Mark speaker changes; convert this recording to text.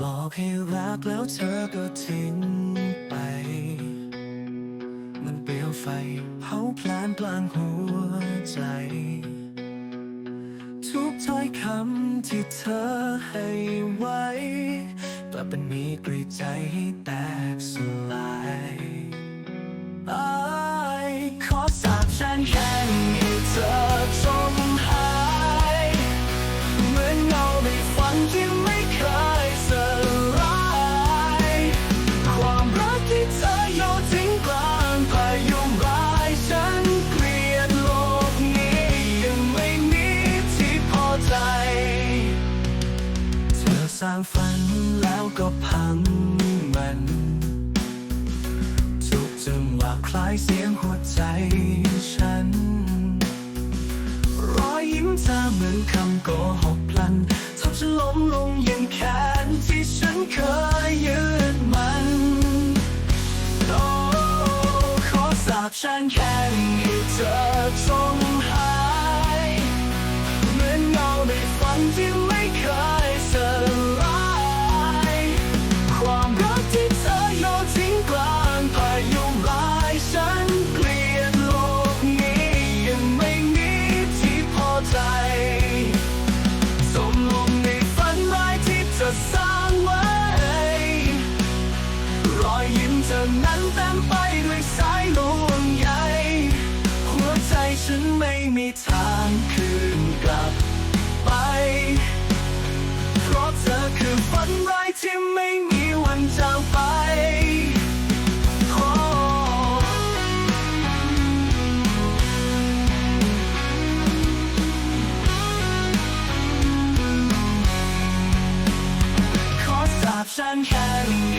Speaker 1: หอกให้รักแล้วเธอก็ทิ้งไป มันเปลวไฟเผาพลานกลางหัวใจ ทุกถ้อยคำที่เธอให้ไว้กลับเป็นมีกรีใจให้แตกสลาย ฝันแล้วก็พังมันทุกจังหวะคล้ายเสียงหัวใจฉัน รอยยิ้มเธอเหมือนคำโกหกพลันทำฉันล้มลงยังแขนที่ฉันเคยยืดมันโอ้ขอสาบแช่งแค่ให้เธอจง ไม่มีทางคืนกลับไป เพราะเธอคือฝันร้ายที่ไม่มีวันจางไปโอ้ขอสาบฉันแค่